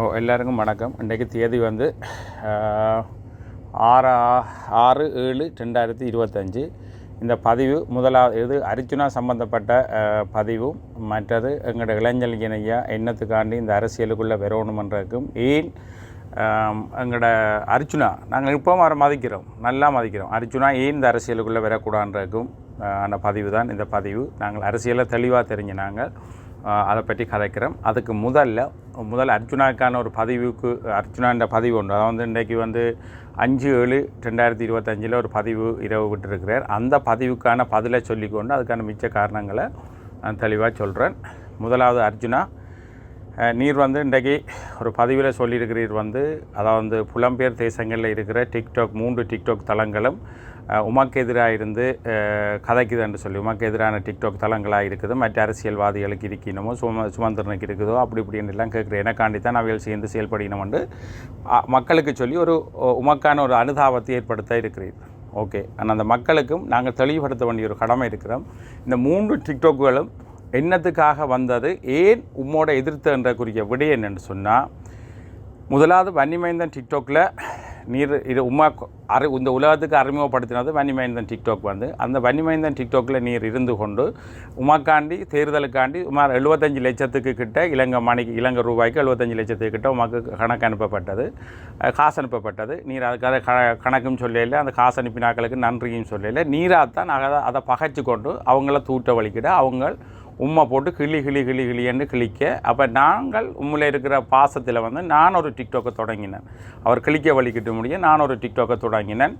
ஓ எல்லாருக்கும் வணக்கம். இன்றைக்கு தேதி வந்து ஆறா ஆறு ஆறு ஏழு ரெண்டாயிரத்தி இருபத்தஞ்சி. இந்த பதிவு முதலாவது இது அர்ச்சுனா சம்பந்தப்பட்ட பதிவும் மற்றது எங்களோட இளைஞல் ஐயா எண்ணத்துக்காண்டி இந்த அரசியலுக்குள்ளே வரணுமன்றக்கும் ஏன் எங்களோட அர்ச்சுனா நாங்கள் இப்போ வர மதிக்கிறோம். நல்லா மதிக்கிறோம். அர்ச்சுனா ஏன் இந்த அரசியலுக்குள்ளே வரக்கூடாதுன்றதுக்கும் அந்த ஆன பதிவு தான். இந்த பதிவு நாங்கள் அரசியலை தெளிவாக தெரிஞ்ச நாங்கள் அதை பற்றி கதைக்கிறோம் அதுக்கு முதல்ல முதல் அர்ஜுனாக்கான ஒரு பதிவுக்கு அர்ஜுனான்ற பதிவு உண்டு. அதாவது வந்து இன்றைக்கு வந்து அஞ்சு ஏழு ரெண்டாயிரத்தி இருபத்தஞ்சில் ஒரு பதிவு இரவு விட்டுருக்கிறார். அந்த பதிவுக்கான பதிலை சொல்லிக்கொண்டு அதுக்கான மிச்ச காரணங்களை நான் தெளிவாக சொல்கிறேன் முதலாவது அர்ஜுனா நீர் வந்து இன்றைக்கு ஒரு பதிவில் சொல்லியிருக்கிறீர் வந்து அதாவது புலம்பெயர் தேசங்களில் இருக்கிற டிக்டாக் மூன்று டிக்டாக் தளங்களும் அஹ், உமக்கு எதிராக இருந்து கதைக்குது என்று சொல்லி உமக்கு எதிரான டிக்டாக் தளங்களாக இருக்குது மற்ற அரசியல்வாதிகளுக்கு இருக்கணுமோ சும சுமந்திரனுக்கு இருக்குதோ அப்படி இப்படின்னு எல்லாம் கேட்குறேன். எனக்காண்டி தான் அவைகள் சேர்ந்து செயல்படணும்னு மக்களுக்கு சொல்லி ஒரு உமக்கான ஒரு அனுதாபத்தை ஏற்படுத்த இருக்கிறீர். ஓகே. ஆனால் அந்த மக்களுக்கும் நாங்கள் தெளிவுபடுத்த வேண்டிய ஒரு கடமை இருக்கிறோம். இந்த மூன்று டிக்டாக்குகளும் என்னத்துக்காக வந்தது? ஏன் உம்மோட எதிர்த்துன்றக்குரிய விடை என்னென்னு சொன்னால் முதலாவது வன்னிமைந்தன் டிக்டாக்ல நீர் இது உமா அறி இந்த உலகத்துக்கு அறிமுகப்படுத்தினது வன்னிமைந்தன் டிக்டாக் வந்து. அந்த வன்னிமைந்தன் டிக்டாக்ல நீர் இருந்து கொண்டு உமாக்காண்டி தேர்தலுக்காண்டி சுமார் எழுபத்தஞ்சு லட்சத்துக்கு கிட்ட இலங்கை மணிக்கு இலங்கை ரூபாய்க்கு எழுபத்தஞ்சு லட்சத்துக்கு கிட்ட உமக்கு கணக்கு அனுப்பப்பட்டது. காசு அனுப்பப்பட்டது. நீர் அதுக்காக க கணக்கும் சொல்லல அந்த காசு அனுப்பினாக்களுக்கு நன்றியும் சொல்லல. நீராத்தான் அதை அதை பகைச்சு கொண்டு அவங்கள தூட்ட வலிக்கிட அவங்க உம்மை போட்டு கிளி கிளி கிளி கிளின்னு கிளிக்க. அப்போ நாங்கள் உம்மில் இருக்கிற பாசத்தில் வந்து நான் ஒரு டிக்டாக்கை தொடங்கினேன். அவர் கிளிக்க வலிக்கிட்டு முடிய நான் ஒரு டிக்டாக்கை தொடங்கினேன்.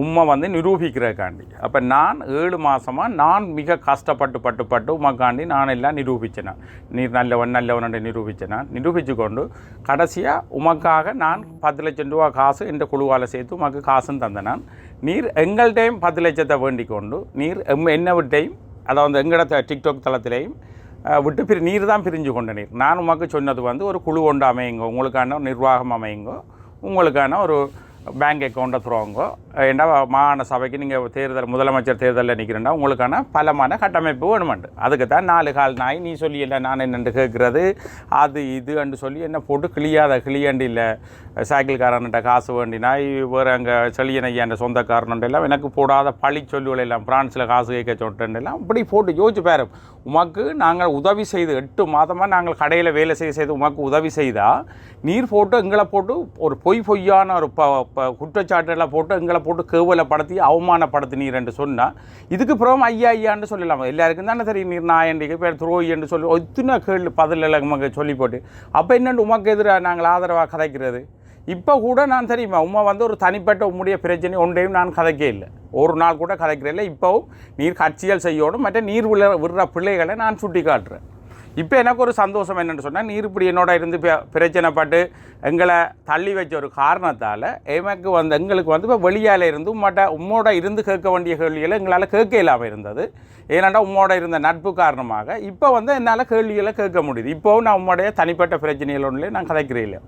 உம்மை வந்து நிரூபிக்கிறதுக்காண்டி. அப்போ நான் ஏழு மாதமாக நான் மிக கஷ்டப்பட்டு பட்டு பட்டு உமக்காண்டி நான் எல்லாம் நிரூபித்தேன் நீர் நல்லவன் நல்லவன் நிரூபித்தேன் நிரூபித்து கொண்டு கடைசியாக உமக்காக நான் பத்து லட்சம் ரூபா காசு என்ற குழுவால் சேர்த்து உமக்கு காசும் தந்தேன். நீர் எங்கள்கிட்டையும் பத்து லட்சத்தை வேண்டிக் கொண்டு நீர் எம் என்னவிட்டையும் அதாவது எங்கட டிக்டாக் தளத்திலேயும் விட்டு பிரி நீர் தான் பிரிஞ்சு கொண்ட நீர். நான் உமக்கு சொன்னது வந்து ஒரு குழு ஒன்று அமையுங்க உங்களுக்கான ஒரு நிர்வாகம் அமையுங்கோ உங்களுக்கான ஒரு பேங்க் அக்கௌண்ட்டை துறவுங்கோ ஏண்டா மாகாண சபைக்கு நீங்கள் தேர்தல் முதலமைச்சர் தேர்தலில் நிற்கிறேன்னா உங்களுக்கான பலமான கட்டமைப்பு வேணுமெண்டு. அதுக்கு தான் நாலு கால் நாய் நீ சொல்லி இல்லை நான் என்னென்று கேட்குறது அது இது என்று சொல்லி என்ன போட்டு கிளியாத கிளியாண்டு இல்லை. சைக்கிள்காரன்ட்ட காசு வேண்டினாய் வேறு அங்கே செழியன் சொந்தக்காரன்ட்டு எல்லாம் எனக்கு போடாத பழி சொல்லுவலை எல்லாம் பிரான்ஸில் காசு கேட்க சொல்லிட்டு எல்லாம் இப்படி போட்டு யோசிச்சு பாரு. உமக்கு நாங்கள் உதவி செய்து எட்டு மாதமாக நாங்கள் கடையில் வேலை செய்ய செய்து உமக்கு உதவி செய்தால் நீர் போட்டு எங்களை போட்டு ஒரு பொய் பொய்யான ஒரு ப ப- குற்றச்சாட்டுகளை போட்டு எங்களை போட்டு கேவலப்படுத்தி அவமானப்படுத்தினீர் என்று சொன்னால் இதுக்கு பிறகு ஐயா ஐயான்னு சொல்லலாம்? எல்லாருக்கும் தானே தெரியும் நீர் நாயண்டிக்கு பேர் துரோகி என்று சொல்லி எத்தனை கேள்வி பதில் உமக்கு சொல்லி போட்டு அப்போ என்னென்னு உமக்கு எதிராக நாங்கள் ஆதரவாக கதைக்கிறது? இப்போ கூட நான் தெரியுமா உமா வந்து ஒரு தனிப்பட்ட உம்முடைய பிரச்சனை ஒன்றையும் நான் கதைக்கே இல்லை. ஒரு நாள் கூட கதைக்கிறேன் இல்லை இப்போவும் நீர் கட்சியல் செய்யணும் மற்ற நீர் விழ விடுற பிள்ளைகளை நான் சுட்டி காட்டுறேன் இப்போ எனக்கு ஒரு சந்தோஷம் என்னென்னு சொன்னால் நீர் இப்படி என்னோட இருந்து பிரச்சனைப்பட்டு எங்களை தள்ளி வச்ச ஒரு காரணத்தால் எமக்கு வந்து எங்களுக்கு வந்து இப்போ வெளியால் இருந்து உம்மட்ட உம்மோட இருந்து கேட்க வேண்டிய கேள்விகளை எங்களால் கேட்க இல்லாமல் இருந்தது. ஏன்னாண்டா உம்மோட இருந்த நட்பு காரணமாக இப்போ வந்து என்னால் கேள்விகளை கேட்க முடியுது. இப்போவும் நான் உம்முடைய தனிப்பட்ட பிரச்சனைகள் ஒன்றிலே நான் கதைக்கிறேன் இல்லை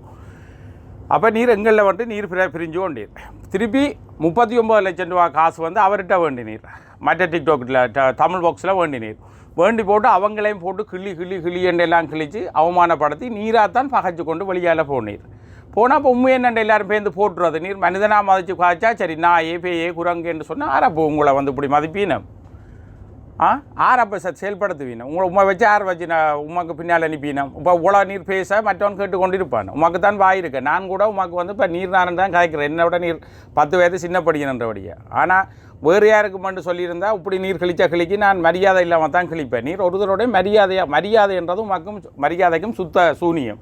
அப்போ நீர் எங்களில் வந்து நீர் பிர பிரிஞ்சு கொண்டீர். திருப்பி முப்பத்தி ஒம்பது லட்சம் ரூபா காசு வந்து அவர்கிட்ட வேண்டி நீர் மற்ற டிக்டாக்கில் தமிழ் பாக்ஸில் வேண்டி நீர் வேண்டி போட்டு அவங்களையும் போட்டு கிள்ளி கிள்ளி கிள்ளி எல்லாம் கிழிச்சு அவமானப்படுத்தி நீராகத்தான் பகைச்சு கொண்டு வெளியால் போனீர். போனால் இப்போ உண்மை என்னண்ட எல்லாரும் பேர்ந்து போட்டுறது நீர் மனிதனாக மதிச்சு காய்ச்சா சரி நாயே பேயே குரங்குன்னு சொன்னால் ஆரப்போ உங்களை வந்து இப்படி மதிப்பீனம். ஆ? ஆர் அப்போ சார் செயல்படுத்துவீங்க உங்களை உமா வச்சு யார் வச்சு நான் உமாக்கு பின்னால் அனுப்பினோம் இப்போ உலக நீர் பேச மற்றவன் கேட்டு கொண்டு இருப்பான் உமாக்கு தான் வாய் இருக்கு. நான் கூட உமாக்கு வந்து இப்போ நீர் நானும் தான் கதைக்கிறேன் என்னை விட நீர் பத்து வயது சின்ன படிக்கணுன்றபடியே ஆனால் வேறு யாருக்கு மட்டும் சொல்லியிருந்தா இப்படி நீர் கழிச்சா கிழிக்கி. நான் மரியாதை இல்லாமல் தான் கிழிப்பேன். நீர் ஒருத்தரோட மரியாதையாக மரியாதை என்றதும் உமாக்கும் மரியாதைக்கும் சுத்த சூனியம்.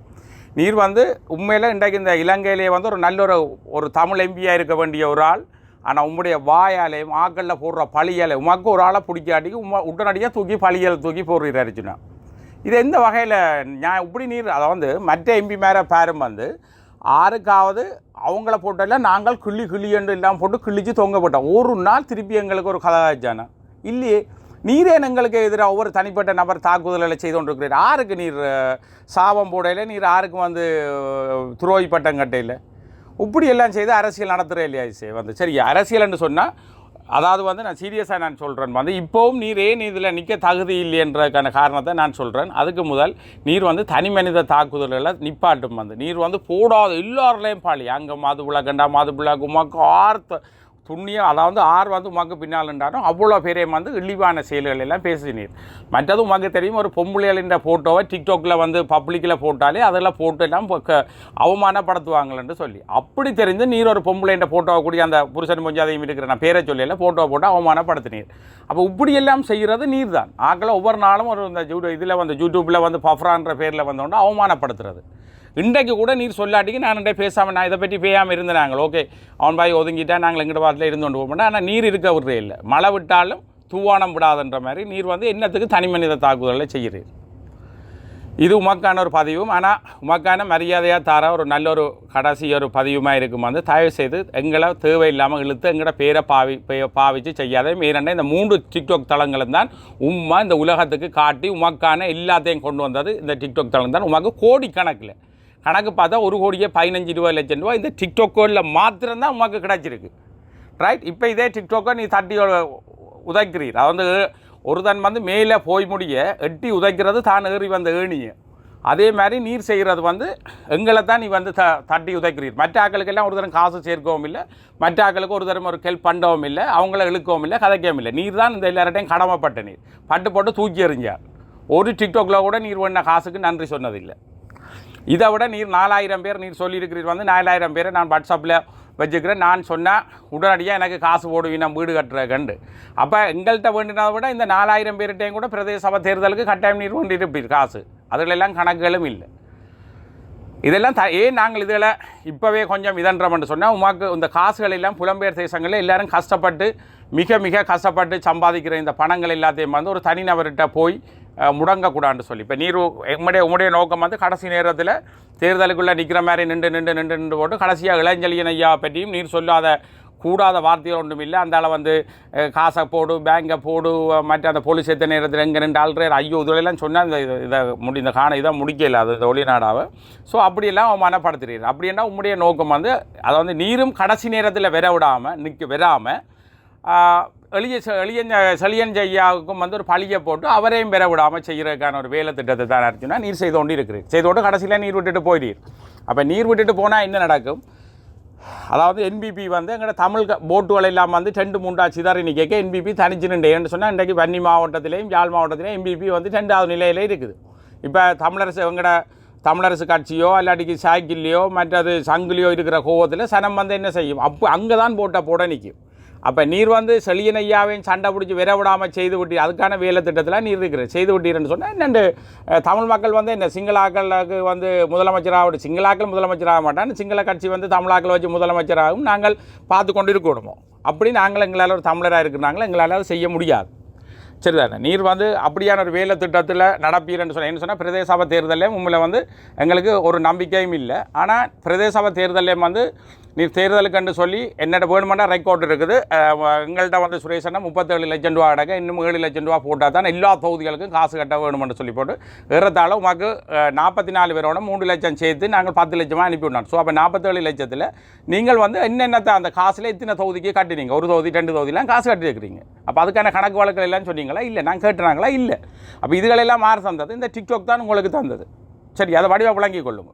நீர் வந்து உண்மையில் இன்றைக்கு இந்த இலங்கையிலேயே வந்து ஒரு நல்ல ஒரு ஒரு தமிழ் எம்பியாக இருக்க வேண்டிய ஒரு ஆள். ஆனால் உம்முடைய வாயாலையும் ஆக்களில் போடுற பழியாலே உமக்கு ஒரு ஆளை பிடிக்காட்டிக்கு உமா உடனடியாக தூக்கி பழியல் தூக்கி போடுறாருச்சுன்னா இது எந்த வகையில் நான் இப்படி நீர் அதை வந்து மற்ற எம்பி மேலே பேரும் வந்து ஆறுக்காவது அவங்கள போட்டல நாங்கள் கிள்ளி கிள்ளி என்று எல்லாம் போட்டு கிழிச்சு தொங்கப்பட்டோம் ஒரு நாள் திருப்பி எங்களுக்கு ஒரு கதாச்சானா இல்லையே நீரே எங்களுக்கு எதிராக ஒவ்வொரு தனிப்பட்ட நபர் தாக்குதல்களை செய்து கொண்டிருக்கிறீர். ஆருக்கு நீர் சாபம் போடையில் நீர் ஆருக்கு வந்து துரோகி பட்டம் கட்டையில். இப்படி எல்லாம் செய்து அரசியல் நடத்துகிற இல்லையா சே வந்து சரி அரசியல்னு சொன்னால் அதாவது வந்து நான் சீரியஸாக நான் சொல்கிறேன் வந்து இப்போவும் நீர் ஏன் இதில் நிற்க தகுதி இல்லைன்றதுக்கான காரணத்தை நான் சொல்கிறேன் அதுக்கு முதல் நீர் வந்து தனி மனித தாக்குதல்களை நிப்பாட்டும் வந்து. நீர் வந்து போடாத எல்லாருலேயும் பாளி அங்கே மாது புள்ளக்கண்டா மாது புள்ள ஆர்த்த துண்ணியம் அதாவது ஆர் வந்து உமக்கு பின்னால்ன்றாலும் அவ்வளோ பேரையும் வந்து இழிவான செயல்கள் எல்லாம் பேசினீர். மற்றது உமக்கு தெரியும் ஒரு பொம்பளைகளின் ஃபோட்டோவை டிக்டாக்கில் வந்து பப்ளிக்கில் போட்டாலே அதெல்லாம் போட்டு எல்லாம் இப்போ அவமானப்படுத்துவாங்களேன்னு சொல்லி. அப்படி தெரிஞ்சு நீர் ஒரு பொம்பளைன்ற ஃபோட்டோவை கூடிய அந்த புருஷன் கொஞ்சம் இருக்கிற நான் பேரை சொல்லல ஃபோட்டோவை போட்டு அவமானப்படுத்தினீர். அப்போ இப்படி எல்லாம் செய்கிறது நீர் தான் ஆக்கில் ஒவ்வொரு நாளும் ஒரு இந்த இதில் வந்து யூடியூப்பில் வந்து பஃப்ரான்ற பேரில் வந்தோன்னா அவமானப்படுத்துறது. இன்றைக்கு கூட நீர் சொல்லாட்டிக்கு நான் இன்றைய பேசாமல் நான் இதை பற்றி பேயாமல் இருந்தேன் நாங்கள் ஓகே அவன் பாய் ஒதுங்கிட்டா நாங்கள் எங்கிட்ட வாரத்தில் இருந்து கொண்டு போக ஆனால் நீர் இருக்க விடுறே இல்லை. மழை விட்டாலும் தூவானம் விடாதுன்ற மாதிரி நீர் வந்து என்னத்துக்கு தனி மனித தாக்குதலை செய்கிறீர் இது உமக்கான ஒரு பதிவும். ஆனால் உமக்கான மரியாதையாக தர ஒரு நல்ல ஒரு கடைசி ஒரு பதிவுமாக இருக்கும். வந்து தயவு செய்து எங்களை தேவையில்லாமல் இழுத்து எங்களோட பேரை பாவி பே- பாவிச்சு செய்யாத மீறண்ட இந்த மூன்று டிக்டாக் தளங்களும் தான் உம்மா இந்த உலகத்துக்கு காட்டி உமக்கான எல்லாத்தையும் கொண்டு வந்தது இந்த டிக்டாக் தளம் தான். உமக்கு கோடிக்கணக்கில் கணக்கு பார்த்தா ஒரு கோடியே பதினஞ்சு ரூபா லட்சம் ரூபா இந்த டிக்டாக்கோவில் மாத்திரம்தான் உமக்கு கிடச்சிருக்கு. ரைட் இப்போ இதே டிக்டோக்கோ நீ தட்டி உதைக்கிறீர். அது வந்து ஒரு தன் வந்து மேலே போய் முடிய எட்டி உதைக்கிறது தான் ஏறி வந்த ஏணியை. அதே மாதிரி நீர் செய்கிறது வந்து எங்களை தான் நீ வந்து த தட்டி உதைக்கிறீர். மற்ற ஆக்களுக்கெல்லாம் ஒரு தரம் காசு சேர்க்கவும் இல்லை. மற்ற ஆக்களுக்கு ஒரு தரம் ஒரு ஹெல்ப் பண்ணவும் இல்லை. அவங்கள இழுக்கவும் இல்லை கதைக்கவும் இல்லை. நீர் தான் இந்த எல்லார்ட்டையும் கடமைப்பட்ட நீர். பட்டு போட்டு தூக்கி எறிஞ்சார். ஒரு டிக்டாக்ல கூட நீர் பண்ண காசுக்கு நன்றி சொன்னதில்லை. இதை விட நீர் நாலாயிரம் பேர் நீர் சொல்லியிருக்கிறீர் வந்து நாலாயிரம் பேரை நான் வாட்ஸ்அப்பில் வச்சுக்கிறேன். நான் சொன்னால் உடனடியாக எனக்கு காசு போடுவீங்க நான் வீடு கட்டுற கண்டு. அப்போ எங்கள்கிட்ட வேண்டினதை விட இந்த நாலாயிரம் பேர்கிட்டையும் கூட பிரதேச சபை தேர்தலுக்கு கட்டாயம் நீர் வேண்டி இருப்பீர் காசு. அதிலெல்லாம் கணக்குகளும் இல்லை. இதெல்லாம் த ஏன் நாங்கள் இதில் இப்போவே கொஞ்சம் இதன்றோம்னு சொன்னால் உமாக்கு இந்த காசுகள் எல்லாம் புலம்பெயர் தேசங்களில் எல்லாரும் கஷ்டப்பட்டு மிக மிக கஷ்டப்பட்டு சம்பாதிக்கிற இந்த பணங்கள் எல்லாத்தையும் வந்து ஒரு தனிநபர்கிட்ட போய் முடங்கக்கூடாதுன்னு சொல்லி. இப்போ நீர் உங்களுடைய உம்முடைய நோக்கம் வந்து கடைசி நேரத்தில் தேர்தலுக்குள்ளே நிற்கிற மாதிரி நின்று நின்று நின்று நின்று போட்டு கடைசியாக இளஞ்செழியன் ஐயா பற்றியும் நீர் சொல்லாத கூடாத வார்த்தைகள் ஒன்றும் இல்லை. அந்த வந்து காசை போடு பேங்கை போடு மற்ற அந்த போலீஸ் எத்த நேரத்தில் எங்கே ரெண்டு ஆள்றே ஐயோ இதெல்லாம் சொன்னால் இந்த இதை- முடி இந்த காண இதை முடிக்கல அது இந்த ஒளிநாடாவை. ஸோ அப்படியெல்லாம் அவன் மனப்படுத்துறீர் அப்படின்னா உம்முடைய நோக்கம் வந்து அதை வந்து நீரும் கடைசி நேரத்தில் விர விடாமல் நிற்க விடாமல் எளிய எளியன் செழியன் ஐயாவுக்கும் வந்து ஒரு பழியை போட்டு அவரையும் பெற விடாமல் செய்கிறதுக்கான ஒரு வேலை திட்டத்தை தான் அர்ஜுனா நீர் செய்து கொண்டு இருக்கிறீர் செய்து கொண்டு கடைசியில் நீர் விட்டுட்டு போயிடுறீர். அப்போ நீர் விட்டுட்டு போனால் என்ன நடக்கும்? அதாவது என்பிபி வந்து எங்களோட தமிழ் போட்டுகள் எல்லாம் வந்து ரெண்டு மூன்றா சிதறி நிற்க என்பிபி தனிச்சு நின்றேன்னு சொன்னால் இன்றைக்கு வன்னி மாவட்டத்திலையும் யாழ் மாவட்டத்திலையும் என்பிபி வந்து ரெண்டாவது நிலையிலே இருக்குது. இப்போ தமிழரசு எங்களோட தமிழரசு கட்சியோ இல்லாட்டிக்கு சாய்க்கிள்லையோ மற்றது சங்குலியோ இருக்கிற கோவத்தில் சனம் வந்து என்ன செய்யும்? அப்போ அங்கே தான் போட்ட போட நிற்கும் அப்போ நீர் வந்து செழியன் ஐயாவையும் சண்டை பிடிச்சி விர விடாமல் செய்து விட்டி அதுக்கான வேலை திட்டத்தில் நீர் இருக்கிற. செய்து விட்டீர்னு சொன்னால் என்னண்டு? தமிழ் மக்கள் வந்து என்ன சிங்களாக்களுக்கு வந்து முதலமைச்சராக சிங்களாக்கள் முதலமைச்சராக மாட்டான் சிங்கள கட்சி வந்து தமிழாக்கள் வச்சு முதலமைச்சராகவும் நாங்கள் பார்த்து கொண்டு இருக்கணுமோ அப்படி நாங்கள் எங்களால் ஒரு தமிழராக இருக்கிறாங்களோ? எங்களால் அதை செய்ய முடியாது. சரிதானே? நீர் வந்து அப்படியான ஒரு வேலை திட்டத்தில் நடப்பீரன்னு சொன்ன என்ன சொன்னால் பிரதேச தேர்தலையும் உண்மையில் வந்து எங்களுக்கு ஒரு நம்பிக்கையும் இல்லை. ஆனால் பிரதேச தேர்தலையும் வந்து நீ தேர்தலுக்குன்னு சொல்லி என்னோட வேணுமெண்டா ரெக்கார்டு இருக்குது. எங்கள்கிட்ட வந்து சுரேஷன்னா முப்பத்தேழு லட்சம் ரூபா அடக்க இன்னும் ஏழு லட்சம் ரூபா போட்டால் தான் எல்லா தொகுதிகளுக்கும் காசு கட்ட வேணுமென்று சொல்லி போட்டு ஏறத்தாழ உமக்கு நாற்பத்தி நாலு பேரோட மூன்று லட்சம் சேர்த்து நாங்கள் பத்து லட்சமாக அனுப்பிவிட்டோம் ஸோ அப்போ நாற்பத்தேழு லட்சத்தில் நீங்கள் வந்து என்னென்னத்தை அந்த காசில் இத்தனை தொகுதிக்கு கட்டினீங்க? ஒரு தொகுதி ரெண்டு தொகுதியெலாம் காசு கட்டியிருக்கிறீங்க. அப்போ அதுக்கான கணக்கு வழக்குகள் எல்லாம் சொன்னீங்களா? இல்லை. நான் கேட்டுறாங்களா? இல்லை. அப்போ இதுகளெல்லாம் மாறு தந்தது. இந்த டிக்டாக் தான் உங்களுக்கு தந்தது. சரி அதை வடிவாக விளங்கி கொள்ளுங்க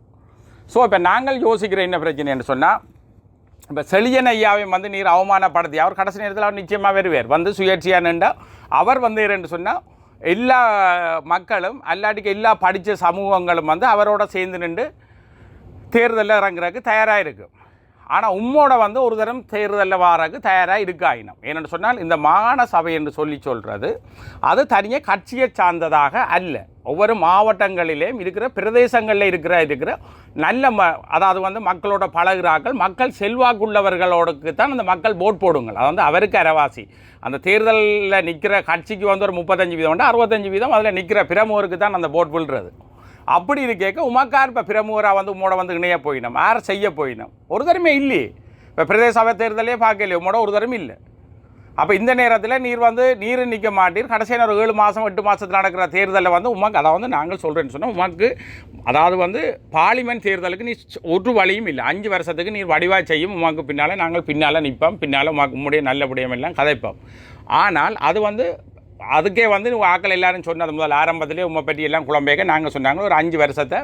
ஸோ இப்போ நாங்கள் யோசிக்கிற என்ன பிரச்சனைன்னு சொன்னால் இப்போ செழியன் ஐயாவையும் வந்து நீர் அவமானப்படுத்தி அவர் கடைசி நேரத்தில் அவர் நிச்சயமாக வருவார். வந்து சுயேட்சையாக நின்றால் அவர் வந்து என்று சொன்னால் எல்லா மக்களும் அல்லாட்டிக்கு எல்லா படித்த சமூகங்களும் வந்து அவரோட சேர்ந்து நின்று தேர்தலில் இறங்குறதுக்கு தயாராக இருக்கும் ஆனால் உம்மோட வந்து ஒரு தரம் தேர்தலில் வாரக்கு தயாராக இருக்காயினும் ஆயினம். ஏன்னு சொன்னால் இந்த மாகாண சபை என்று சொல்லி சொல்கிறது அது தனியாக கட்சியை சார்ந்ததாக அல்ல. ஒவ்வொரு மாவட்டங்களிலேயும் இருக்கிற பிரதேசங்களில் இருக்கிற இருக்கிற நல்ல ம அதாவது வந்து மக்களோட பழகிறார்கள். மக்கள் செல்வாக்குள்ளவர்களோடுக்கு தான் அந்த மக்கள் போட் போடுங்கள். அது வந்து அவருக்கு அரவாசி அந்த தேர்தலில் நிற்கிற கட்சிக்கு வந்து ஒரு முப்பத்தஞ்சு வீதம் உண்டு அறுபத்தஞ்சு வீதம் அதில் நிற்கிற பிரமுகருக்கு தான் அந்த போட் விழுறது. அப்படி இருக்கேக்க உமக்கார் இப்போ பிரமுகராக வந்து உம்மோட வந்து இணைய போயினோம். யார் செய்ய போயினோம்? ஒரு தரமே இல்லையே. இப்போ பிரதேச சபை தேர்தலே பார்க்கலையே உம்மோட ஒரு தரம் இல்லை. அப்போ இந்த நேரத்தில் நீர் வந்து நீர் நிற்க மாட்டீர். கடைசியான ஒரு ஏழு மாதம் எட்டு மாதத்தில் நடக்கிற தேர்தலில் வந்து உமக்கு அதை வந்து நாங்கள் சொல்கிறேன்னு சொன்னால் உமக்கு அதாவது வந்து பார்லிமெண்ட் தேர்தலுக்கு நீ ஒரு வழியும் இல்லை. அஞ்சு வருஷத்துக்கு நீர் வடிவாய் செய்யும். உமாக்கு பின்னால் நாங்கள் பின்னால் நிற்போம் பின்னால் உமாக்கு உம்முடைய நல்ல எல்லாம் கதைப்போம். ஆனால் அது வந்து அதுக்கே வந்து ஆக்கள் எல்லாரும் சொன்னது முதல் ஆரம்பத்திலே உம்மை பற்றி எல்லாம் குழம்பேக்க நாங்கள் சொன்னாங்க. ஒரு அஞ்சு வருஷத்தை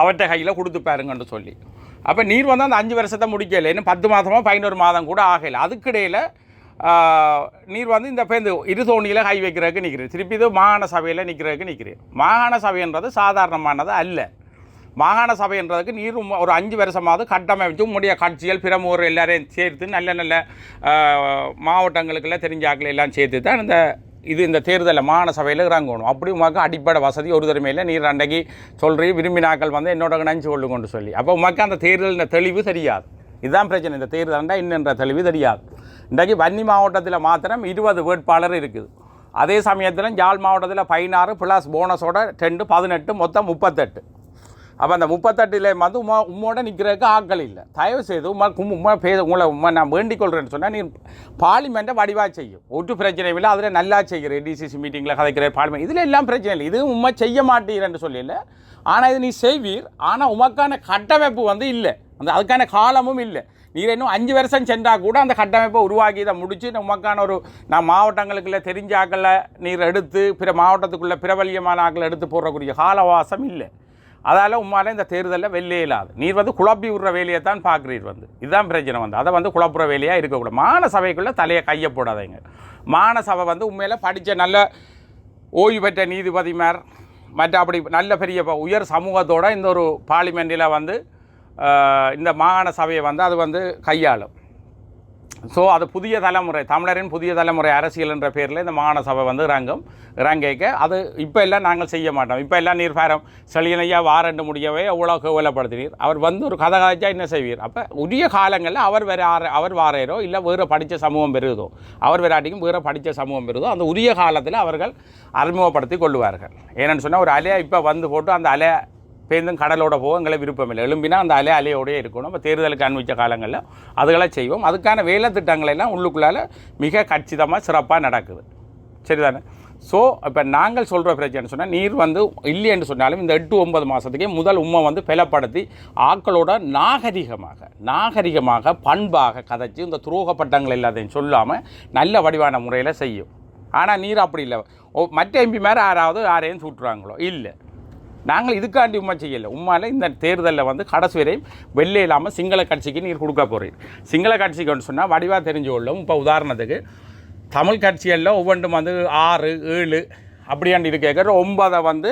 அவர்கிட்ட கையில் கொடுத்து பாருங்கன்னு சொல்லி. அப்போ நீர் வந்து அந்த அஞ்சு வருஷத்தை முடிக்கலை. இன்னும் பத்து மாதமோ பதினோரு மாதம் கூட ஆகலை. அதுக்கிடையில் நீர் வந்து இந்த இப்போ இந்த இரு தோணியில் கை வைக்கிறதுக்கு நிற்கிறேன் திருப்பி இது மாகாண சபையில் நிற்கிறதுக்கு நிற்கிறேன் மாகாண சபைன்றது சாதாரணமானது அல்ல. மாகாண சபைன்றதுக்கு நீர் ஒரு அஞ்சு வருஷமாவது கட்டமைச்சு முடிய கட்சிகள் பிரமுகர் எல்லாரையும் சேர்த்து நல்ல நல்ல மாவட்டங்களுக்கெல்லாம் தெரிஞ்ச எல்லாம் சேர்த்து தான் இந்த இது இந்த தேர்தலில் மாகாண சபையில் இறங்கணும் அப்படி உமாக்கு அடிப்படை வசதி ஒரு தடவையில் நீர் அன்றைக்கு சொல்கிறீ விரும்பினாக்கள் வந்து என்னோட நினச்சி கொள்ளு கொண்டு சொல்லி. அப்போ உமாக்கு அந்த தேர்தலின் தெளிவு தெரியாது. இதுதான் பிரச்சனை. இந்த தேர்தல்ண்டா இன்னென்ற தெளிவு தெரியாது. இன்றைக்கு வன்னி மாவட்டத்தில் மாத்திரம் இருபது வேட்பாளர் இருக்குது. அதே சமயத்தில் ஜாழ் மாவட்டத்தில் பதினாறு ப்ளஸ் போனஸோட டென்டு பதினெட்டு மொத்தம் முப்பத்தெட்டு. அப்போ அந்த முப்பத்தெட்டில் வந்து உமா உம்மோட நிற்கிறதுக்கு ஆட்கள் இல்லை. தயவு செய்து உமா கும் உமா பே உங்களை உமா நான் வேண்டிக் கொள்கிறேன்னு சொன்னால் நீ பார்லிமெண்ட்டை வடிவாக செய்யும் ஒட்டு பிரச்சனையும் இல்லை அதில் நல்லா செய்கிறேன் டிசிசி மீட்டிங்கில் கதைக்கிற பார்லிமெண்ட் இதில் எல்லாம் பிரச்சனை இல்லை. இது உண்மை செய்ய மாட்டேங்கிறேன்னு சொல்லல ஆனால் இது நீ செய்வீர். ஆனால் உமக்கான கட்டமைப்பு வந்து இல்லை. அந்த அதுக்கான காலமும் இல்லை. நீர் இன்னும் அஞ்சு வருஷம் சென்றால் கூட அந்த கட்டமைப்பை உருவாக்கி இதை முடித்து உமக்கான ஒரு நான் மாவட்டங்களுக்குள்ள தெரிஞ்ச ஆக்களை நீர் எடுத்து பிற மாவட்டத்துக்குள்ளே பிரபல்யமான ஆக்களை எடுத்து போடுறக்கூடிய காலவாசம் இல்லை. அதால் உம்மால் இந்த தேர்தலில் வெள்ளே இல்லாது நீர் வந்து குழப்பி விடுற வேலையை தான் பார்க்குறீர் வந்து. இதுதான் பிரச்சனை வந்து. அதை வந்து குழப்புற வேலையாக இருக்கக்கூடாது. மான சபைக்குள்ளே தலையை கையை போடாதீங்க. மான சபை வந்து உண்மையில் படித்த நல்ல ஓய்வு பெற்ற நீதிபதிமார் மற்ற அப்படி நல்ல பெரிய உயர் சமூகத்தோட இந்த ஒரு பார்லிமெண்ட்டில் வந்து இந்த மாகாண சபையை வந்து அது வந்து கையாளும். ஸோ அது புதிய தலைமுறை தமிழரின் புதிய தலைமுறை அரசியல் என்ற பேரில் இந்த மாகாண சபை வந்து இறங்கும் இறங்கிக்க. அது இப்போ எல்லாம் நாங்கள் செய்ய மாட்டோம். இப்போ எல்லாம் நீர் பாரம் செழியனையா வாரண்டு முடியவே எவ்வளோ கேவலப்படுத்தினீர். அவர் வந்து ஒரு கதை கதைச்சா என்ன செய்வீர்? அப்போ உரிய காலங்களில் அவர் வேற ஆற அவர் வாரேரோ இல்லை வேறு படித்த சமூகம் பெறுதோ அவர் வேறாட்டிக்கும் வேறு படித்த சமூகம் பெறுதோ அந்த உரிய காலத்தில் அவர்கள் அறிமுகப்படுத்தி கொள்ளுவார்கள். ஏன்னு சொன்னால் ஒரு அலையை இப்போ வந்து போட்டு அந்த அலை பேருந்தும் கடலோட போக எங்களை விருப்பம் இல்லை. எழும்பினா அந்த அலை அலையோடயே இருக்கணும் இப்போ தேர்தலுக்கு அனுபவித்த காலங்களில் அதுகளை செய்வோம். அதுக்கான வேலை திட்டங்கள் எல்லாம் உள்ளுக்குள்ளால மிக கச்சிதமாக சிறப்பாக நடக்குது. சரிதானே? ஸோ இப்போ நாங்கள் சொல்கிற பிரச்சனை சொன்னால் நீர் வந்து இல்லைன்னு சொன்னாலும் இந்த எட்டு ஒன்பது மாதத்துக்கே முதல் உண்மை வந்து பலப்படுத்தி ஆக்களோட நாகரிகமாக நாகரிகமாக பண்பாக கதைச்சி இந்த துரோக பட்டங்கள் எல்லாத்தையும் சொல்லாமல் நல்ல வடிவான முறையில் செய்யும். ஆனால் நீர் அப்படி இல்லை. ஓ மற்ற எம்பி மேலே யாராவது யாரையும் சுட்டுறாங்களோ? இல்லை. நாங்கள் இதுக்காண்டி உமா செய்யலை. உமால இந்த தேர்தலில் வந்து கடைசி வரையும் வெள்ளை இல்லாமல் சிங்கள கட்சிக்கு நீர் கொடுக்க போகிறீர் சிங்கள கட்சிக்கு சொன்னால் வடிவாக தெரிஞ்சு கொள்ளும். இப்போ உதாரணத்துக்கு தமிழ் கட்சிகளில் ஒவ்வொன்றும் வந்து ஆறு ஏழு அப்படியாண்டு இது கேட்குற ஒன்பதை வந்து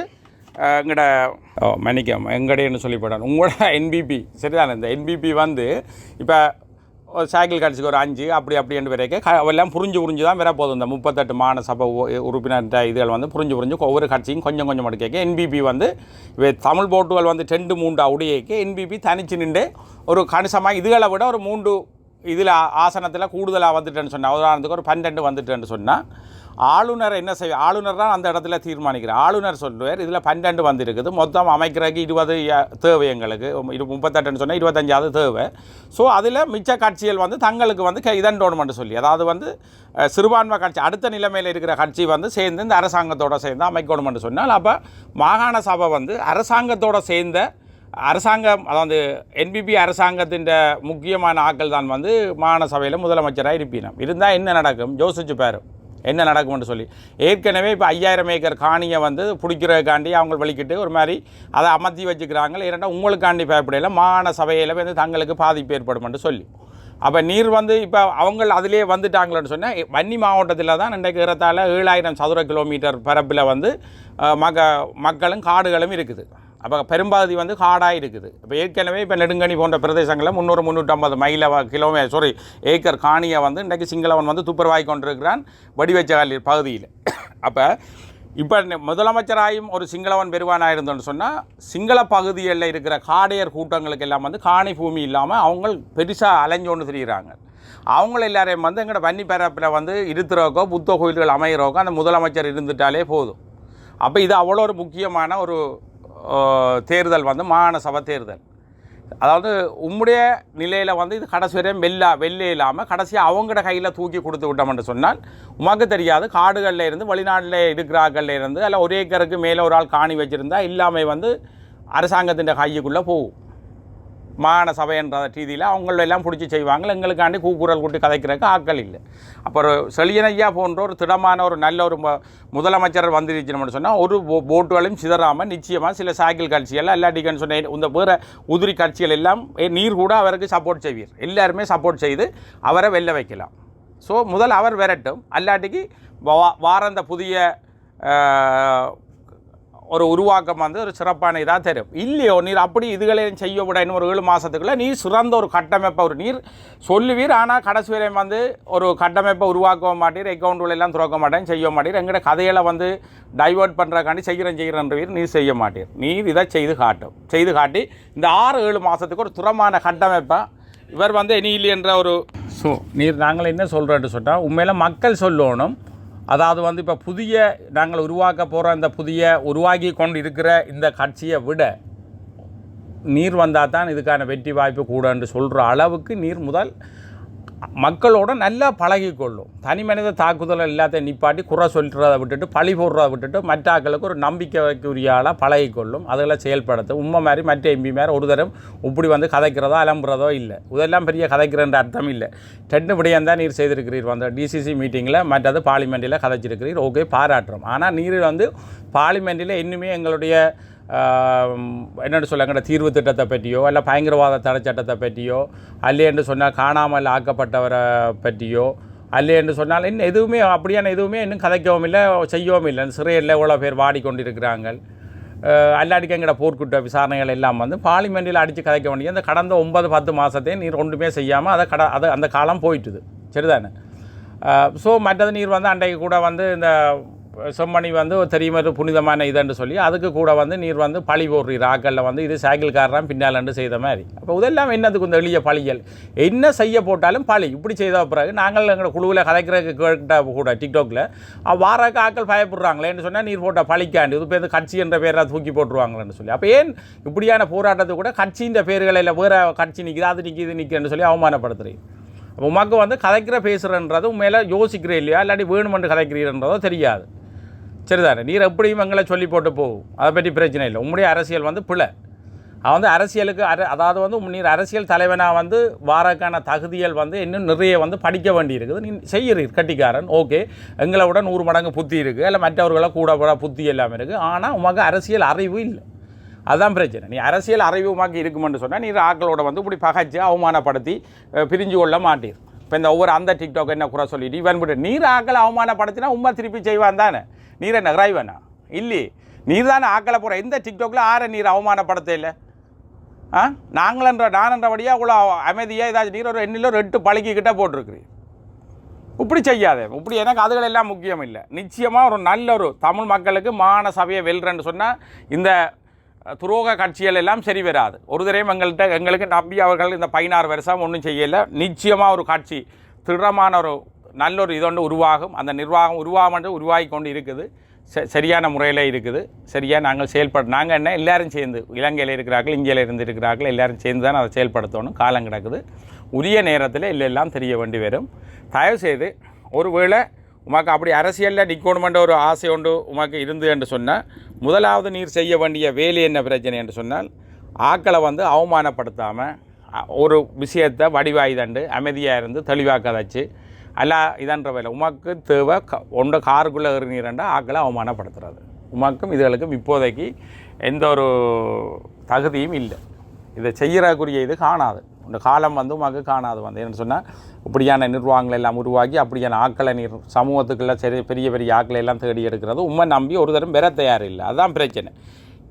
எங்கட மன்னிக்க எங்கடையன்னு எங்கடைன்னு சொல்லி போடணும் உங்களோட என்பிபி சரிதானே? இந்த என்பிபி வந்து இப்போ ஒரு சைக்கிள் கட்சிக்கு ஒரு அஞ்சு அப்படி அப்படின்னு வரைக்கும் எல்லாம் புரிஞ்சு புரிஞ்சு தான் வர போதும் இந்த முப்பத்தெட்டு மாநில சபை உ- உறுப்பினர் இதுகள் வந்து புரிஞ்சு புரிஞ்சு ஒவ்வொரு கட்சியும் கொஞ்சம் கொஞ்சம் மட்டும் கேட்க. என்பிபி வந்து இவை தமிழ் போட்டுகள் வந்து ரெண்டு மூன்று உடையேக்க என்பிபி தனிச்சு நின்று ஒரு கணிசமாக இதுகளை விட ஒரு மூன்று இதில் ஆசனத்தில் கூடுதலாக வந்துட்டேன்னு சொன்னால் உதாரணத்துக்கு ஒரு பன்னெண்டு வந்துட்டேன்னு சொன்னால் ஆளுநர் என்ன செய்வார் ஆளுநர் தான் அந்த இடத்துல தீர்மானிக்கிறார். ஆளுநர் சொல்லுவார் இதில் பன்னெண்டு வந்திருக்குது. மொத்தம் அமைக்கிறதுக்கு இருபது தேவை எங்களுக்கு. இரு முப்பத்தெட்டுன்னு சொன்னால் இருபத்தஞ்சாவது தேவை. ஸோ அதில் மிச்ச கட்சிகள் வந்து தங்களுக்கு வந்து க- இதண்டோணுமென்று சொல்லி அதாவது வந்து சிறுபான்மை கட்சி அடுத்த நிலைமையில் இருக்கிற கட்சி வந்து சேர்ந்து இந்த அரசாங்கத்தோடு சேர்ந்து அமைக்கணுமென்று சொன்னால் அப்போ மாகாண சபை வந்து அரசாங்கத்தோடு சேர்ந்த அரசாங்கம் அதாவது என்பிபி அரசாங்கத்தின் முக்கியமான ஆட்கள் தான் வந்து மாகாண சபையில் முதலமைச்சராக இருப்பினோம். இருந்தால் என்ன நடக்கும்? யோசிச்சு பாரு. என்ன நடக்கும்னு சொல்லி. ஏற்கனவே இப்போ ஐயாயிரம் ஏக்கர் காணியை வந்து பிடிக்கிறதுக்காண்டி அவங்க வலிக்கிட்டு ஒரு மாதிரி அதை அமர்த்தி வச்சுக்கிறாங்க. இரண்டா உங்களுக்காண்டி பயப்படையில் மாகாண சபையில் வந்து தங்களுக்கு பாதிப்பு ஏற்படும்னு சொல்லி. அப்போ நீர் வந்து இப்போ அவங்க அதிலே வந்துட்டாங்களேன்னு சொன்னால் வன்னி மாவட்டத்தில் தான் இன்றைக்கு ஏறத்தாழ ஏழாயிரம் சதுர கிலோமீட்டர் பரப்பில் வந்து மக மக்களும் காடுகளும் இருக்குது. அப்போ பெரும்பாதி வந்து காடாக இருக்குது. இப்போ ஏற்கனவே இப்போ நெடுங்கனி போன்ற பிரதேசங்களில் முந்நூறு முந்நூற்றம்பது மைல கிலோமீட்டர் சாரி ஏக்கர் காணியை வந்து இன்றைக்கு சிங்களவன் வந்து துப்புரவாகி கொண்டிருக்கிறான் வடிவச்சகாலி பகுதியில். அப்போ இப்போ முதலமைச்சராயும் ஒரு சிங்களவன் பெருவானாக இருந்தோன்னு சொன்னால் சிங்கள பகுதிகளில் இருக்கிற காடையர் கூட்டங்களுக்கு எல்லாம் வந்து காணி பூமி இல்லாமல் அவங்க பெருசாக அலைஞ்சோன்னு தெரிகிறாங்க அவங்கள எல்லாரையும் வந்து எங்களோட வன்னி பரப்பில் வந்து இருத்துறோக்கோ புத்த கோயில்கள் அமைகிறோக்கோ அந்த முதலமைச்சர் இருந்துட்டாலே போதும். அப்போ இது அவ்வளோ ஒரு முக்கியமான ஒரு தேர்தல் வந்து மாகாண சபை தேர்தல். அதாவது உம்முடைய நிலையில் வந்து இது கடைசி வரையும் வெல்லா வெள்ளே இல்லாமல் கடைசியாக அவங்களோட கையில் தூக்கி கொடுத்து விட்டோம்னு சொன்னால் உமக்கு தெரியாது காடுகளில் இருந்து வெளிநாட்டில் இருக்கிறார்கள் இருந்து அல்ல ஒரே ஏக்கருக்கு மேலே ஒரு ஆள் காணி வச்சுருந்தா இல்லாமல் வந்து அரசாங்கத்தின் கையுக்குள்ளே போகும். மாகாண சபைன்ற ரீதியில் அவங்கள எல்லாம் பிடிச்சி செய்வாங்க. எங்களுக்காண்டி கூக்குரல் கூட்டி கதைக்கிறதுக்கு ஆட்கள் இல்லை. அப்புறம் செழியனையா போன்ற ஒரு திடமான ஒரு நல்ல ஒரு முதலமைச்சர் வந்துருச்சுன்னு சொன்னால் ஒரு போ- போட்டுகளையும் சிதறாமல் நிச்சயமாக சில சாய்க்கிள் கட்சிகள் இல்லாட்டிக்கன்னு சொன்ன இந்த வேறு உதிரி கட்சிகள் எல்லாம் நீர் கூட அவருக்கு சப்போர்ட் செய்வீர். எல்லாருமே சப்போர்ட் செய்து அவரை வெல்ல வைக்கலாம். ஸோ முதல் அவர் விரட்டும். அல்லாட்டிக்கு வா- வார அந்த புதிய ஒரு உருவாக்கம் வந்து ஒரு சிறப்பான இதாக தரும் இல்லையோ நீர் அப்படி இதுகளையும் செய்ய விட ஒரு ஏழு மாதத்துக்குள்ளே நீர் சிறந்த ஒரு கட்டமைப்பை ஒரு நீர் சொல்லுவீர். ஆனால் கடைசி வரையும் வந்து ஒரு கட்டமைப்பை உருவாக்க மாட்டீர் அக்கௌண்ட்டுகளெல்லாம் திறக்க மாட்டேன் செய்ய மாட்டீர். எங்கள்கிட்ட கதைகளை வந்து டைவர்ட் பண்ணுறக்காண்டி செய்கிறேன் செய்கிறேன்றவீர் நீர் செய்ய மாட்டீர். நீர் இதை செய்து காட்டும். செய்து காட்டி இந்த ஆறு ஏழு மாதத்துக்கு ஒரு துறமான கட்டமைப்பை இவர் வந்து எனியில் என்ற ஒரு ஸோ நீர் நாங்கள் என்ன சொல்கிறோன்னு சொன்னால் உண்மையில் மக்கள் சொல்லணும். அதாவது வந்து இப்போ புதிய நாங்கள் உருவாக்க போகிற இந்த புதிய உருவாகி கொண்டு இருக்கிற இந்த கட்சியை விட நீர் வந்தால் தான் இதுக்கான வெற்றி வாய்ப்பு கூடன்னு சொல்கிற அளவுக்கு நீர் முதல் மக்களோட நல்லா பழகிக்கொள்ளும். தனி மனித தாக்குதல் எல்லாத்தையும் நிப்பாட்டி குறை சொல்கிறத விட்டுட்டு பழி போடுறத விட்டுட்டு மற்ற ஆட்களுக்கு ஒரு நம்பிக்கைக்குரிய ஆளாக பழகிக்கொள்ளும். அதெல்லாம் செயல்படுத்தும். உண்மை மாதிரி மற்ற எம்பி மாதிரி ஒரு தரம் இப்படி வந்து கதைக்கிறதோ அலம்புறதோ இல்லை. இதெல்லாம் பெரிய கதைக்கிறன்ற அர்த்தம் இல்லை. ரெண்டு விடயம் தான் நீர் செய்திருக்கிறீர். வந்து டிசிசி மீட்டிங்கில் மற்றது பார்லிமெண்ட்டில் கதைச்சிருக்கிறீர். ஓகே பாராட்டுறோம். ஆனால் நீர் வந்து பார்லிமெண்ட்டில் இன்னுமே எங்களுடைய என்னென்னு சொல்ல எங்கள்ட தீர்வு திட்டத்தை பற்றியோ இல்லை பயங்கரவாத தடை சட்டத்தை பற்றியோ அல்ல என்று சொன்னால் காணாமல் ஆக்கப்பட்டவரை பற்றியோ அல்ல என்று சொன்னால் இன்னும் எதுவுமே அப்படியான எதுவுமே இன்னும் கதைக்கவும் இல்லை செய்யவும் இல்லை. சிறையில் எவ்வளோ பேர் வாடிக்கொண்டிருக்கிறாங்க. அல்லாடிக்கு எங்கட போர்க்குற்ற விசாரணைகள் எல்லாம் வந்து பார்லிமெண்ட்டில் அடித்து கதைக்க வேண்டிய அந்த கடந்த ஒன்பது பத்து மாதத்தையும் நீர் ஒன்றுமே செய்யாமல் அதை கட அதை அந்த காலம் போயிட்டுது. சரிதானே? ஸோ மற்றது நீர் வந்து அன்றைக்கு கூட வந்து இந்த செம்மணி வந்து ஒரு தெரியுமா ஒரு புனிதமான இதுன்னு சொல்லி அதுக்கு கூட வந்து நீர் வந்து பழி போடுறீர் ஆக்களில் வந்து இது சைக்கிள்காரன் பின்னாலண்டு செய்த மாதிரி. அப்போ இதெல்லாம் என்னதுக்கு இந்த எளிய பழிகள்? என்ன செய்ய போட்டாலும் பழி. இப்படி செய்த பிறகு நாங்கள் எங்கள் குழுவில் கதைக்கிறதுக்கு கேட்ட கூட டிக்டாக்ல வாரக்கு ஆக்கள் பயப்படுறாங்களேன்னு சொன்னால் நீர் போட்டால் பழிக்காண்டு இது பேர் கட்சி என்ற பேரை தூக்கி போட்டுருவாங்களேன்னு சொல்லி. அப்போ ஏன் இப்படியான போராட்டத்தை கூட கட்சின்ற பேர்களை இல்லை வேறு கட்சி நிற்கிது அது நிற்கிது இது நிற்கிறேன்னு சொல்லி அவமானப்படுத்துறீங்க. உமக்கு வந்து கதைக்கிற பேசுகிறன்றது உண்மையில யோசிக்கிறே இல்லையா இல்லாட்டி வேணுமென்று கதைக்கிறீன்றதோ தெரியாது. சரிதானே? நீர் எப்படியும் எங்களை சொல்லி போட்டு போகும். அதை பற்றி பிரச்சனை இல்லை. உம்முடைய அரசியல் வந்து பிள்ளை அவன் வந்து அரசியலுக்கு அர அதாவது வந்து நீர் அரசியல் தலைவனாக வந்து வாரக்கான தகுதிகள் வந்து இன்னும் நிறைய வந்து படிக்க வேண்டி இருக்குது நீ செய்கிறீர் கட்டிக்காரன். ஓகே. எங்களை விட நூறு மடங்கு புத்தி இருக்குது இல்லை மற்றவர்களை கூட கூட புத்தி எல்லாம் இருக்குது ஆனால் உமக்கு அரசியல் அறிவு இல்லை. அதுதான் பிரச்சனை. நீ அரசியல் அறிவு உமாக்கு இருக்குமென்னு சொன்னால் நீர் ஆக்களோட வந்து இப்படி பகைச்சு அவமானப்படுத்தி பிரிஞ்சு கொள்ள மாட்டீர். இப்போ இந்த ஒவ்வொரு அந்த டிக்டாக் என்ன குறை சொல்லிட்டு இவன் விட்டு நீர் ஆக்களை அவமானப்படுத்தினா உண்மை திருப்பி செய்வான் தானே? நீரை என்ன இல்லை நீர் தானே ஆக்களை போகிற எந்த டிக்டாக்கில் ஆரை நீர் அவமானப்படுத்த இல்லை? ஆ? நாங்களன்ற நானன்றபடியாக அவ்வளோ அமைதியாக ஏதாச்சும் நீர் ஒரு எண்ணிலோ ரெட்டு பழகிக்கிட்ட போட்டிருக்கிறீர் இப்படி செய்யாதே. இப்படி எனக்கு அதுகள் எல்லாம் முக்கியம் இல்லை. நிச்சயமாக ஒரு நல்ல ஒரு தமிழ் மக்களுக்கு மான சபையை வெல்றேன்னு சொன்னால் இந்த துரோக கட்சிகள் எல்லாம் சரி வராது. ஒரு தரையும் எங்கள்கிட்ட எங்களுக்கு நம்பி அவர்கள் இந்த பதினாறு வருஷம் ஒன்றும் செய்யலை. நிச்சயமாக ஒரு காட்சி திடமான ஒரு நல்ல ஒரு இதொன்று உருவாகும். அந்த நிர்வாகம் உருவாகன்று உருவாகி கொண்டு இருக்குது ச- சரியான முறையில் இருக்குது. சரியாக நாங்கள் செயல்பட நாங்கள் என்ன எல்லாரும் சேர்ந்து இலங்கையில் இருக்கிறார்கள் இந்தியாவில் இருந்து இருக்கிறார்கள் எல்லாரும் சேர்ந்து தான் அதை செயல்படுத்தணும். காலம் கிடக்குது. உரிய நேரத்தில் இல்லை எல்லாம் தெரிய வேண்டி வரும். தயவுசெய்து ஒருவேளை உமக்கு அப்படி அரசியலில் நிற்கணுமென்ற ஒரு ஆசை உண்டு உமக்கு இருந்து என்று சொன்னால் முதலாவது நீர் செய்ய வேண்டிய வேலை என்ன பிரச்சனை என்று சொன்னால் ஆக்களை வந்து அவமானப்படுத்தாமல் ஒரு விஷயத்தை வடிவாய்தண்டு அமைதியாக இருந்து தெளிவாக கதைச்சு அல்ல இதன்ற வேலை உமக்கு தேவை க ஒன்று காருக்குள்ளே எறிஞரண்டா ஆக்களை அவமானப்படுத்துறது. உமக்கும் இதுகளுக்கும் இப்போதைக்கு எந்த ஒரு தகுதியும் இல்லை. இதை செய்கிறக்குரிய இது காணாது. இந்த காலம் வந்து உமக்கு காணாது வந்து. என்ன சொன்னால் இப்படியான நிர்வாகங்கள் எல்லாம் உருவாக்கி அப்படியான ஆக்களை நீர் சமூகத்துக்கெல்லாம் சரி பெரிய பெரிய ஆக்களை எல்லாம் தேடி எடுக்கிறது. உண்மை நம்பி ஒரு தரம் பெற தயார் இல்லை அதுதான் பிரச்சனை.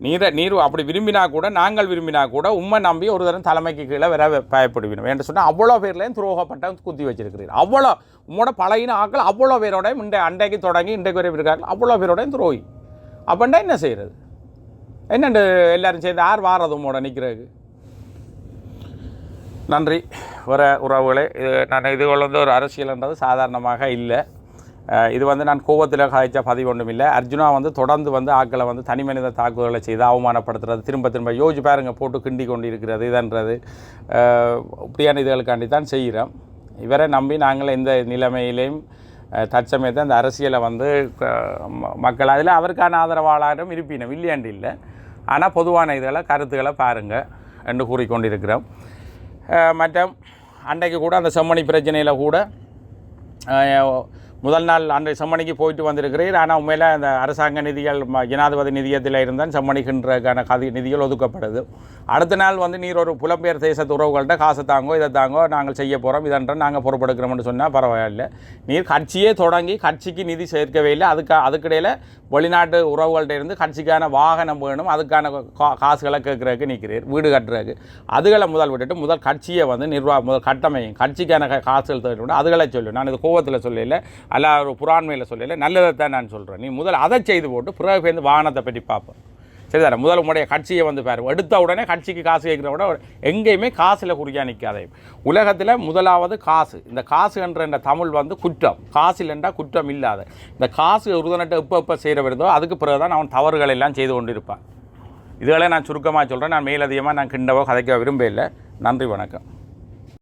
நீரை நீர் அப்படி விரும்பினா கூட நாங்கள் விரும்பினா கூட உண்மை நம்பி ஒரு தரம் தலைமைக்கு கீழே வர பயப்படுவினோம். என்று சொன்னால் அவ்வளோ பேர்லேயும் துரோகப்பட்ட குத்தி வச்சிருக்கிறீர்கள் அவ்வளோ உங்களோட பழகின ஆக்கள் அவ்வளோ பேரோடையும் இந்த அண்டைக்கு தொடங்கி இன்றைக்கு வரை இருக்காங்க அவ்வளோ பேரோடையும் துரோகி. அப்பண்டா என்ன செய்கிறது என்னண்டு எல்லாரும் சேர்ந்து யார் வாரது உங்களோட நிற்கிறது நன்றி. வர உறவுகளே இது நான் இது வந்து ஒரு அரசியல்ன்றது சாதாரணமாக இல்லை. இது வந்து நான் கோபத்தில் காய்ச்ச பதிவு ஒன்றும் இல்லை. அர்ஜுனா வந்து தொடர்ந்து வந்து ஆக்களை வந்து தனி மனித தாக்குதலை செய்து அவமானப்படுத்துறது திரும்ப திரும்ப யோசிச்சு பாருங்க போட்டு கிண்டி கொண்டு இருக்கிறது இதன்றது இப்படியான இதுகளுக்காண்டி தான் செய்கிறோம். இவரை நம்பி நாங்கள் எந்த நிலைமையிலையும் தற்சமயத்தை அந்த அரசியலை வந்து மக்கள் அதில் அவருக்கான ஆதரவாளரும் இருப்பினோம் இல்லையாண்டு இல்லை. ஆனால் பொதுவான இதுகளை கருத்துக்களை பாருங்கள் என்று கூறிக்கொண்டிருக்கிறோம். மற்ற அன்றைக்கு கூட அந்த செம்மணி பிரச்சனையில் கூட முதல் நாள் அன்றைய செம்மணிக்கு போயிட்டு வந்திருக்கிறீர். ஆனால் உண்மையில் அந்த அரசாங்க நிதிகள் ம- ஜனாதிபதி நிதியத்தில் இருந்தால் செம்மணிக்கின்றக்கான கதி நிதிகள் ஒதுக்கப்படுது. அடுத்த நாள் வந்து நீர் ஒரு புலம்பெயர் தேசத்து உறவுகள்கிட்ட காசு தாங்கோ இதை தாங்கோ நாங்கள் செய்ய போகிறோம் இதன்ற நாங்கள் பொறுப்பெடுக்கிறோம்னு சொன்னால் பரவாயில்லை. நீர் கட்சியே தொடங்கி கட்சிக்கு நிதி சேர்க்கவே இல்லை. அதுக்கு அதுக்கிடையில் வெளிநாட்டு உறவுகள்கிட்ட இருந்து கட்சிக்கான வாகனம் வேணும் அதுக்கான கா- காசுகளை கேட்குறதுக்கு நிற்கிறீர் வீடு கட்டுறதுக்கு. அதுகளை முதல் விட்டுட்டு முதல் கட்சியை வந்து நிர்வாக முதல் கட்டமையும். கட்சிக்கான காசுகள் தேவைப்படும் அதுகளை சொல்லு நான் இது கோவத்தில் சொல்லல. அல்ல ஒரு புறாண்மையில் சொல்லல நல்லதை தான் நான் சொல்கிறேன் நீ முதல் அதை செய்து போட்டு பிறகு வந்து வாகனத்தை பற்றி பார்ப்பேன் சரிதானே? முதல் உங்களுடைய கட்சியை வந்து பாரு. எடுத்த உடனே கட்சிக்கு காசு கேட்குற விட எங்கேயுமே காசில் குறிக்கா நிற்காதே உலகத்தில் முதலாவது காசு. இந்த காசு என்ற இந்த தமிழ் வந்து குற்றம். காசு இல்லைண்டா குற்றம் இல்லாத. இந்த காசு உறுதுனட்டை இப்போ இப்போ செய்கிற விருந்தோ அதுக்கு பிறகு தான் அவன் தவறுகள் எல்லாம் செய்து கொண்டிருப்பான். இதுகளை நான் சுருக்கமாக சொல்கிறேன் நான் மேலதிகமாக நான் கிண்டவோ கதைக்க விரும்பவில்லை நன்றி வணக்கம்.